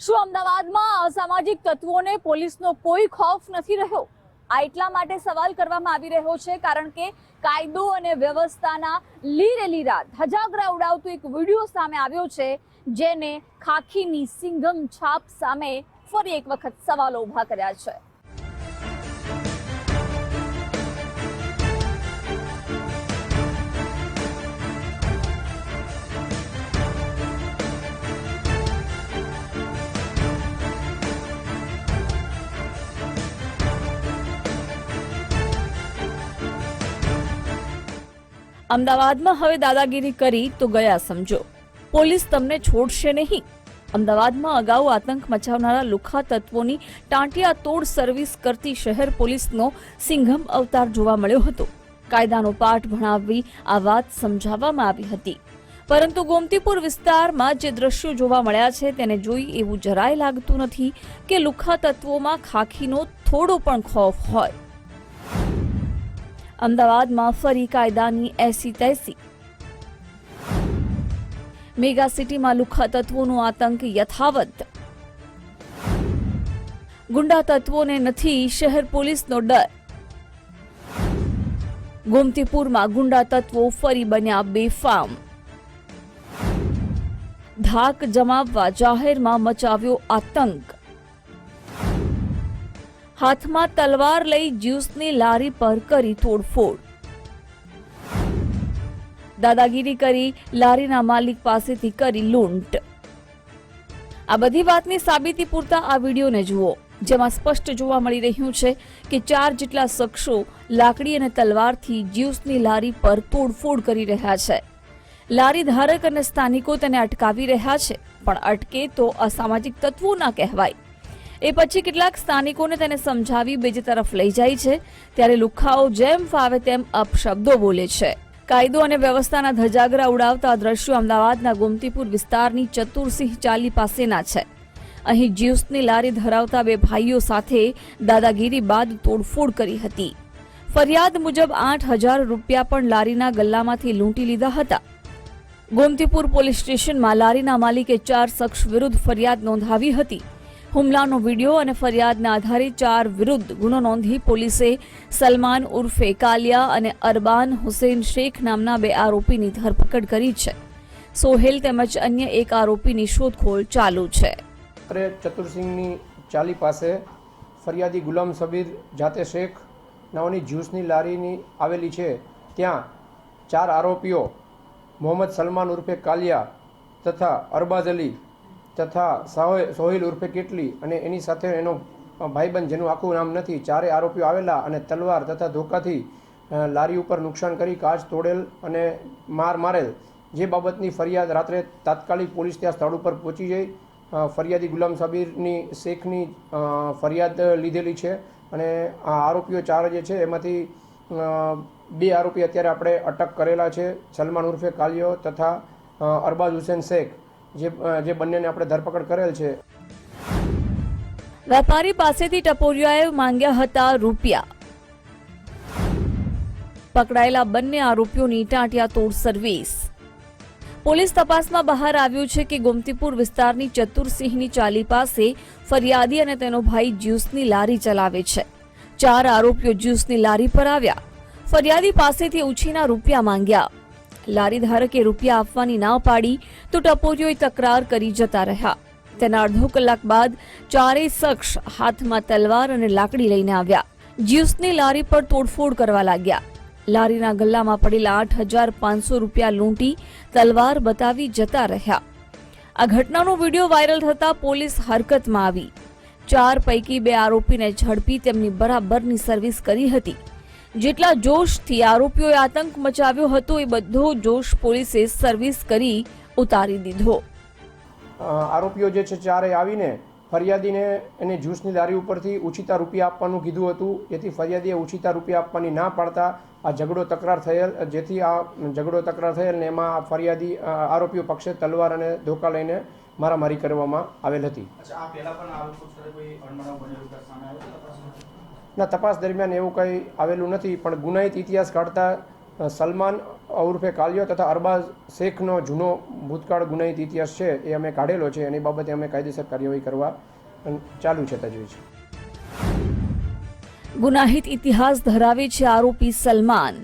શું અમદાવાદમાં અસામાજિક તત્વોને પોલીસનો કોઈ ખોફ નથી રહ્યો? આ એટલા માટે સવાલ કરવામાં આવી રહ્યો છે, કારણ કે કાયદો અને વ્યવસ્થાના લીરે લીરા ધજાગરા ઉડાવતો એક વીડિયો સામે આવ્યો છે, જેને ખાખીની સિંઘમ છાપ સામે ફરી એક વખત સવાલો ઊભા કર્યા છે. અમદાવાદમાં હવે દાદાગીરી કરી તો ગયા સમજો. પોલીસ તમને છોડશે નહીં. અમદાવાદમાં અગાઉ આતંક મચાવનારા લુખા તત્વોની ટાંટિયા તોડ સર્વિસ કરતી શહેર પોલીસનો સિંઘમ અવતાર જોવા મળ્યો હતો. કાયદાનો પાઠ ભણાવવી આ વાત સમજાવવામાં આવી હતી. પરંતુ ગોમતીપુર વિસ્તારમાં જે દ્રશ્યો જોવા મળ્યા છે તેને જોઈ એવું જરાય લાગતું નથી કે લુખા તત્વોમાં ખાખીનો થોડો પણ ખોફ હોય. અમદાવાદમાં ફરી કાયદાની એસી તૈસી. મેગા સિટીમાં લુખા તત્વોનો આતંક યથાવત. ગુંડા તત્વોને નથી, શહેર પોલીસનો ડર. ગોમતીપુરમાં ગુંડા તત્વો ફરી બન્યા બેફામ. ધાક જમાવવા જાહેરમાં મચાવ્યો આતંક. હાથમાં તલવાર લઈ જ્યુસની લારી પર કરી તોડફોડ. દાદાગીરી કરી લારીના માલિક પાસેથી કરી લૂંટ. આ બધી વાતની સાબિતી પૂરતા આ વિડીયોને જુઓ, જેમાં સ્પષ્ટ જોવા મળી રહ્યું છે કે ચાર જેટલા શખ્સો લાકડી અને તલવારથી જ્યુસની લારી પર તોડફોડ કરી રહ્યા છે. લારી ધારક અને સ્થાનિકો તેને અટકાવી રહ્યા છે, પણ અટકે તો અસામાજિક તત્વો ના કહેવાય. એ પછી કેટલાક સ્થાનિકોને તેને સમજાવી બીજી તરફ લઈ જાય છે. ત્યારે લુખાઓ જેમ ફાવે તેમ અપશબ્દો બોલે છે. કાયદો અને વ્યવસ્થાના ધજાગરા ઉડાવતા દ્રશ્યો અમદાવાદના ગોમતીપુર વિસ્તારની ચતુરસિંહ ચાલી પાસેના છે. અહીં જ્યુસની લારી ધરાવતા બે ભાઈઓ સાથે દાદાગીરી બાદ તોડફોડ કરી હતી. ફરિયાદ મુજબ આઠ હજાર રૂપિયા પણ લારીના ગલ્લામાંથી લૂંટી લીધા હતા. ગોમતીપુર પોલીસ સ્ટેશનમાં લારીના માલિકે ચાર શખ્સ વિરુદ્ધ ફરિયાદ નોંધાવી હતી. હુમલાનો વીડિયો અને ફરિયાદના આધારે ચાર વિરુદ્ધ ગુનો નોંધી પોલીસે સલમાન ઉર્ફે કાલિયા અને અરબાન હુસેન શેખ નામના બે આરોપીની ધરપકડ કરી છે. સોહેલ તેમજ અન્ય એક આરોપીની શોધખોળ ચાલુ છે. ચતુરસિંહની ચાલી પાસે ફરિયાદી ગુલામ સબીર જાતે શેખ નામની જ્યુસની લારીની આવેલી છે. ત્યાં ચાર આરોપીઓ, મોહમ્મદ સલમાન ઉર્ફે કાલિયા તથા અરબાઝ અલી તથા સોહિલ ઉર્ફે કેટલી અને એની સાથે એનો ભાઈબંધ જેનું આખું નામ નથી, ચારે આરોપીઓ આવેલા અને તલવાર તથા ધોકાથી લારી ઉપર નુકસાન કરી કાચ તોડેલ અને માર મારેલ. જે બાબતની ફરિયાદ રાત્રે તાત્કાલિક પોલીસ ત્યાં સ્થળ ઉપર પહોંચી જઈ ફરિયાદી ગુલામ સાબિરની શેખની ફરિયાદ લીધેલી છે અને આ આરોપીઓ ચાર જે છે એમાંથી બે આરોપી અત્યારે આપણે અટક કરેલા છે. સલમાન ઉર્ફે કાલિયો તથા અરબાઝ હુસેન શેખ. જે જે બંનેને આપણે ધરપકડ કરેલ છે. વેપારી પાસેથી ટપોરિયાએ માંગ્યા હતા રૂપિયા. પકડાયેલા બંને આરોપીઓની ટાંટિયા તોડ સર્વિસ. પોલીસ તપાસમાં બહાર આવ્યું છે કે ગોમતીપુર વિસ્તારની ચતુરસિંહની ચાલી પાસે ફરિયાદી અને તેનો ભાઈ જ્યુસની લારી ચલાવે છે. ચાર આરોપીઓ જ્યુસની લારી પર આવ્યા. ફરિયાદી પાસેથી ઉછીના રૂપિયા માંગ્યા. લારી ધારકે રૂપિયા આપવાની ના પાડી તો ટપોરીઓએ તકરાર કરી જતા રહ્યા. તેના અડધો કલાક બાદ ચારેય શખ્સ હાથમાં તલવાર અને લાકડી લઈને આવ્યા. જ્યુસની લારી પર તોડફોડ કરવા લાગ્યા. લારીના ગલ્લામાં પડેલા આઠ હજાર પાંચસો રૂપિયા લૂંટી તલવાર બતાવી જતા રહ્યા. આ ઘટનાનો વીડિયો વાયરલ થતા પોલીસ હરકતમાં આવી. ચાર પૈકી બે આરોપીને ઝડપી તેમની બરાબરની સર્વિસ કરી હતી. જેટલા જોશથી આરોપીઓએ આતંક મચાવ્યો હતો એ બધો જોશ પોલીસે સર્વિસ કરી ઉતારી દીધો. આરોપીઓ જે છે ચારે આવીને ફરિયાદીને એને જ્યુસની લારી ઉપરથી ઉછીતા રૂપિયા આપવાનું કીધું હતું. જેથી ફરિયાદીએ ઉછીતા રૂપિયા આપવાની ના પાડતા આ ઝઘડો તકરાર થયેલ જેથી આ ઝઘડો તકરાર થયેલ ને એમાં આ ફરિયાદી આરોપીઓ પક્ષે તલવાર અને ધોકા લઈને મારામારી કરવામાં આવેલ હતી? ના તપાસ દરમિયાન એવું કંઈ આવેલું નથી, પણ ગુનાહિત ઇતિહાસ કાઢતા સલમાન ઉર્ફે કાલિયો તથા અરબાઝ શેખનો જૂનો ભૂતકાળ ગુનાહિત ઇતિહાસ છે, એ અમે કાઢેલો છે, એની બાબતે અમે કાયદેસર કાર્યવાહી કરવા ચાલુ છે તજવીજ. ગુનાહિત ઇતિહાસ ધરાવે છે આરોપી સલમાન.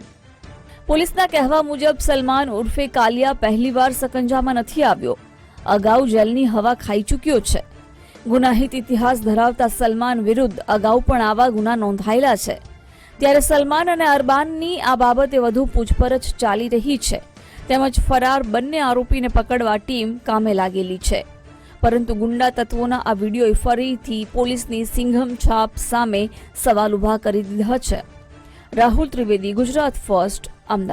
પોલીસના કહેવા મુજબ સલમાન ઉર્ફે કાલિયા પહેલીવાર સકંજામાં નથી આવ્યો. અગાઉ જેલની હવા ખાઈ ચૂક્યો છે. ગુનાહિત ઇતિહાસ ધરાવતા સલમાન વિરુદ્ધ અગાઉ પણ આવા ગુના નોંધાયેલા છે. ત્યારે સલમાન અને અરબાનની આ બાબતે વધુ પૂછપરછ ચાલી રહી છે. તેમજ ફરાર બંને આરોપીને પકડવા ટીમ કામે લાગેલી છે. પરંતુ ગુંડા તત્વોના આ વિડીયોએ ફરીથી પોલીસની સિંઘમ છાપ સામે સવાલ ઊભા કરી દીધા છે. રાહુલ ત્રિવેદી, ગુજરાત ફર્સ્ટ, અમદાવાદ.